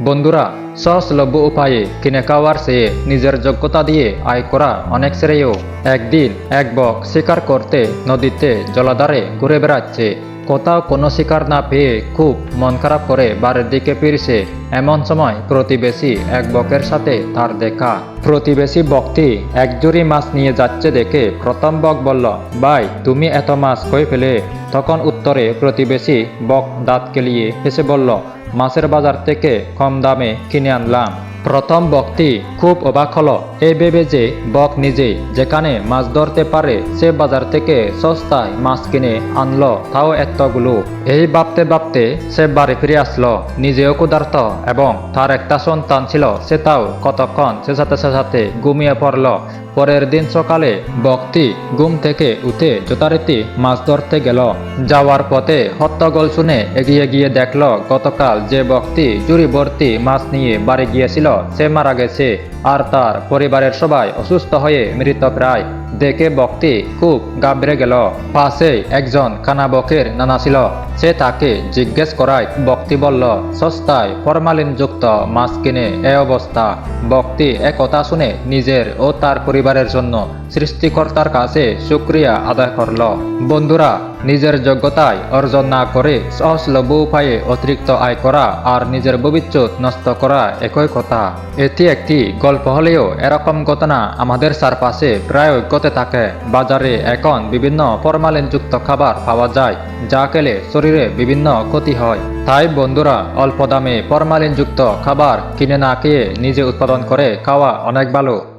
বন্ধুরা সহজলভ্য উপায়ে কিনে খাওয়ার চেয়ে নিজের যোগ্যতা দিয়ে আয় করা অনেক শ্রেয়। একদিন এক বক শিকার করতে নদীতে জলাধারে ঘুরে বেড়াচ্ছে। কোথাও কোনো শিকার না পেয়ে খুব মন খারাপ করে বাড়ির দিকে ফিরছে। এমন সময় প্রতিবেশী এক বকের সাথে তার দেখা। প্রতিবেশী বকটি এক জুড়ি মাছ নিয়ে যাচ্ছে দেখে প্রথম বক বলল, ভাই, তুমি এত মাছ কই ফেলে তখন উত্তরে প্রতিবেশী বক দাঁত কেলিয়ে হেসে বলল মাছের বাজার থেকে কম দামে কিনে আনলাম। প্রথম বক্তি খুব অবাক হলো। এই ভেবে যে বক নিজে যেখানে মাছ ধরতে পারে, সে বাজার থেকে সস্তায় মাছ কিনে আনলো, তাও এতগুলো। এই ভাবতে ভাবতে সে বাড়ি ফিরে আসলো, নিজেও ক্ষুধার্ত এবং তার একটা সন্তান ছিল, সে তাও কতক্ষণ সাথে সাথে ঘুমিয়ে পড়ল। পরের দিন সকালে বক্তি ঘুম থেকে উঠে যথারীতি মাছ ধরতে গেল। যাওয়ার পথে হট্টগোল শুনে এগিয়ে গিয়ে দেখল, গতকাল যে বক্তি জুড়ি ভর্তি মাছ নিয়ে বাড়ি গিয়েছিল সে মারা গেছে। আর তার পরিবারের সবাই অসুস্থ হয়ে মৃত প্রায়। দেখে বক্তি খুব গাবড়ে গেল। পাশে একজন কানা বকের নানা ছিল। সে তাকে জিজ্ঞেস করায় বক্তি বলল, সস্তায় ফরমালিনযুক্ত মাছ কিনে এ অবস্থা। বক্তি এ কথা শুনে নিজের ও তার পরিবারের জন্য সৃষ্টিকর্তার কাছে শুক্রিয়া আদায় করল। বন্ধুরা, নিজের যোগ্যতায় অর্জন না করে সহজলভ্য উপায়ে অতিরিক্ত আয় করা আর নিজের ভবিষ্যৎ নষ্ট করা একই কথা। এটি একটি গল্প হলেও এরকম ঘটনা আমাদের চারপাশে প্রায় ঘটে থাকে। বাজারে এখন বিভিন্ন ফরমালিনযুক্ত খাবার পাওয়া যায়, যা খেলে শরীরে বিভিন্ন ক্ষতি হয়। তাই বন্ধুরা, অল্প দামে ফরমালিনযুক্ত খাবার কিনে না খেয়ে নিজে উৎপাদন করে খাওয়া অনেক ভালো।